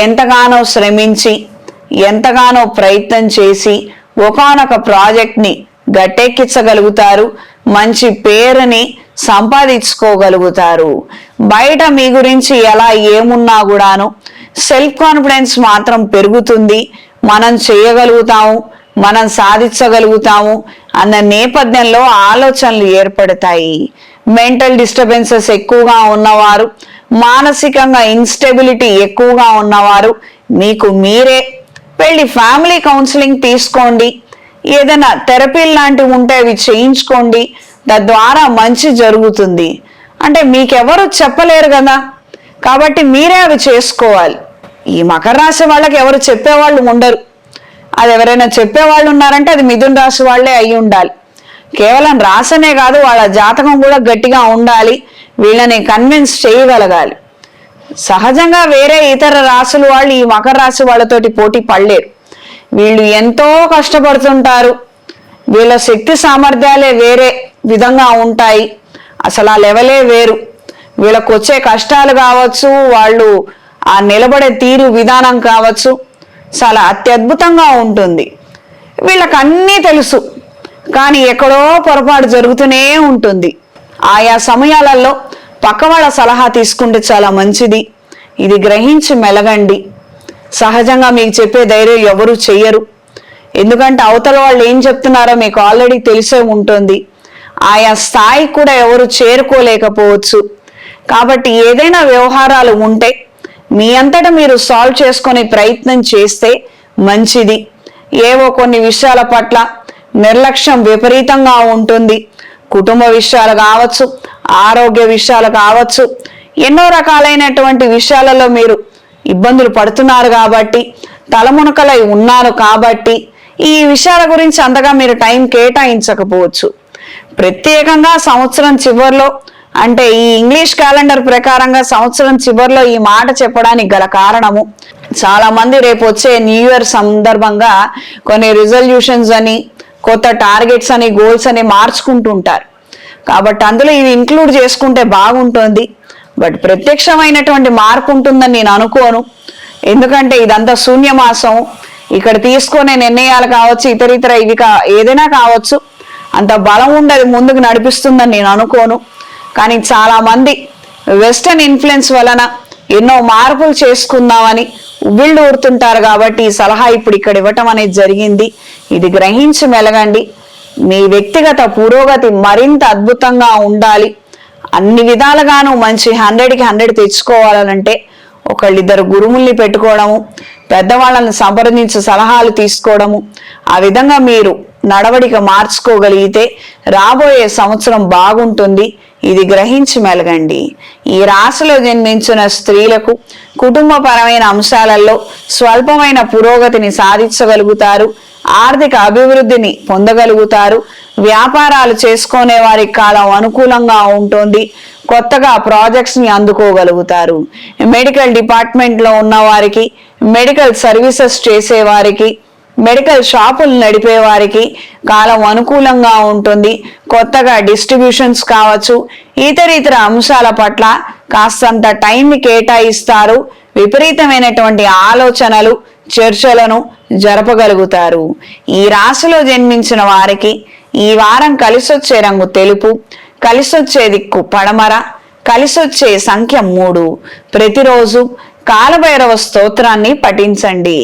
ఎంతగానో శ్రమించి ఎంతగానో ప్రయత్నం చేసి ఒకానొక ప్రాజెక్ట్ని గట్టెక్కించగలుగుతారు మంచి పేరుని సంపాదించుకోగలుగుతారు. బయట మీ గురించి ఎలా ఏమున్నా కూడాను సెల్ఫ్ కాన్ఫిడెన్స్ మాత్రం పెరుగుతుంది. మనం చేయగలుగుతాము మనం సాధించగలుగుతాము అన్న నేపథ్యంలో ఆలోచనలు ఏర్పడతాయి. మెంటల్ డిస్టర్బెన్సెస్ ఎక్కువగా ఉన్నవారు మానసికంగా ఇన్స్టెబిలిటీ ఎక్కువగా ఉన్నవారు మీకు మీరే. వెళ్ళి ఫ్యామిలీ కౌన్సిలింగ్ తీసుకోండి. ఏదైనా థెరపీ లాంటివి ఉంటే అవి చేయించుకోండి. తద్వారా మంచి జరుగుతుంది. అంటే మీకెవరు చెప్పలేరు కదా. కాబట్టి మీరే అవి చేసుకోవాలి. ఈ మకర రాశి వాళ్ళకి ఎవరు చెప్పేవాళ్ళు ఉండరు. అది ఎవరైనా చెప్పేవాళ్ళు ఉన్నారంటే అది మిథున రాశి వాళ్ళే అయి ఉండాలి. కేవలం రాసనే కాదు వాళ్ళ జాతకం కూడా గట్టిగా ఉండాలి. వీళ్ళని కన్విన్స్ చేయగలగాలి. సహజంగా వేరే ఇతర రాసులు వాళ్ళు ఈ మకర రాశి వాళ్ళతోటి పోటీ పడలేరు. వీళ్ళు ఎంతో కష్టపడుతుంటారు. వీళ్ళ శక్తి సామర్థ్యాలే వేరే విధంగా ఉంటాయి. అసలు ఆ లెవెలే వేరు. వీళ్ళకు వచ్చే కష్టాలు కావచ్చు వాళ్ళు ఆ నిలబడే తీరు విధానం కావచ్చు. చాలా అత్యద్భుతంగా ఉంటుంది. వీళ్ళకన్నీ తెలుసు. కానీ ఎక్కడో పొరపాటు జరుగుతూనే ఉంటుంది. ఆయా సమయాలలో పక్క వాళ్ళ సలహా తీసుకుంటే చాలా మంచిది. ఇది గ్రహించి మెలగండి. సహజంగా మీకు చెప్పే ధైర్యం ఎవరు చెయ్యరు. ఎందుకంటే అవతల వాళ్ళు ఏం చెప్తున్నారో మీకు ఆల్రెడీ తెలిసే ఉంటుంది. ఆయా స్థాయి కూడా ఎవరు చేరుకోలేకపోవచ్చు. కాబట్టి ఏదైనా వ్యవహారాలు ఉంటే మీ అంతటా మీరు సాల్వ్ చేసుకునే ప్రయత్నం చేస్తే మంచిది. ఏవో కొన్ని విషయాల పట్ల నిర్లక్ష్యం విపరీతంగా ఉంటుంది. కుటుంబ విషయాలు కావచ్చు ఆరోగ్య విషయాలు కావచ్చు ఎన్నో రకాలైనటువంటి విషయాలలో మీరు ఇబ్బందులు పడుతున్నారు కాబట్టి తలమునకలై ఉన్నారు కాబట్టి ఈ విషయాల గురించి అంతగా మీరు టైం కేటాయించకపోవచ్చు. ప్రత్యేకంగా సంవత్సరం చివరిలో అంటే ఈ ఇంగ్లీష్ క్యాలెండర్ ప్రకారంగా సంవత్సరం చివరిలో ఈ మాట చెప్పడానికి గల కారణము చాలా మంది రేపు వచ్చే న్యూ ఇయర్ సందర్భంగా కొన్ని రిజల్యూషన్స్ అని కొత్త టార్గెట్స్ అని గోల్స్ అని మార్చుకుంటుంటారు. కాబట్టి అందులో ఇవి ఇంక్లూడ్ చేసుకుంటే బాగుంటుంది. బట్ ప్రత్యక్షమైనటువంటి మార్పు ఉంటుందని నేను అనుకోను. ఎందుకంటే ఇదంతా శూన్యమాసం. ఇక్కడ తీసుకునే నిర్ణయాలు కావచ్చు ఇతరితర ఇవి కా ఏదైనా కావచ్చు అంత బలం ఉండదు ముందుకు నడిపిస్తుందని నేను అనుకోను. కానీ చాలా మంది వెస్టర్న్ ఇన్ఫ్లుయెన్స్ వలన ఎన్నో మార్పులు చేసుకుందామని వీళ్ళు ఊరుతుంటారు కాబట్టి ఈ సలహా ఇప్పుడు ఇక్కడ ఇవ్వటం అనేది జరిగింది. ఇది గ్రహించి మెలగండి మీ వ్యక్తిగత పురోగతి మరింత అద్భుతంగా ఉండాలి. అన్ని విధాలుగాను మంచి హండ్రెడ్కి హండ్రెడ్ తెచ్చుకోవాలనంటే ఒకళ్ళిద్దరు గురువుల్ని పెట్టుకోవడము పెద్దవాళ్ళని సంప్రదించి సలహాలు తీసుకోవడము ఆ విధంగా మీరు నడవడిక మార్చుకోగలిగితే రాబోయే సంవత్సరం బాగుంటుంది. ఇది గ్రహించి మెలగండి. ఈ రాశిలో జన్మించిన స్త్రీలకు కుటుంబపరమైన అంశాలలో స్వల్పమైన పురోగతిని సాధించగలుగుతారు. ఆర్థిక అభివృద్ధిని పొందగలుగుతారు. వ్యాపారాలు చేసుకునే వారి కాలం అనుకూలంగా ఉంటుంది. కొత్తగా ప్రాజెక్ట్స్ని అందుకోగలుగుతారు. మెడికల్ డిపార్ట్మెంట్లో ఉన్న వారికి మెడికల్ సర్వీసెస్ చేసే వారికి మెడికల్ షాపులు నడిపే వారికి కాలం అనుకూలంగా ఉంటుంది. కొత్తగా డిస్ట్రిబ్యూషన్స్ కావచ్చు ఇతర ఇతర అంశాల పట్ల కాస్తంత టైంని కేటాయిస్తారు. విపరీతమైనటువంటి ఆలోచనలు చర్చలను జరపగలుగుతారు. ఈ రాశిలో జన్మించిన వారికి ఈ వారం కలిసొచ్చే రంగు తెలుపు కలిసొచ్చే దిక్కు పడమర కలిసొచ్చే సంఖ్య మూడు. ప్రతిరోజు కాలభైరవ స్తోత్రాన్ని పఠించండి.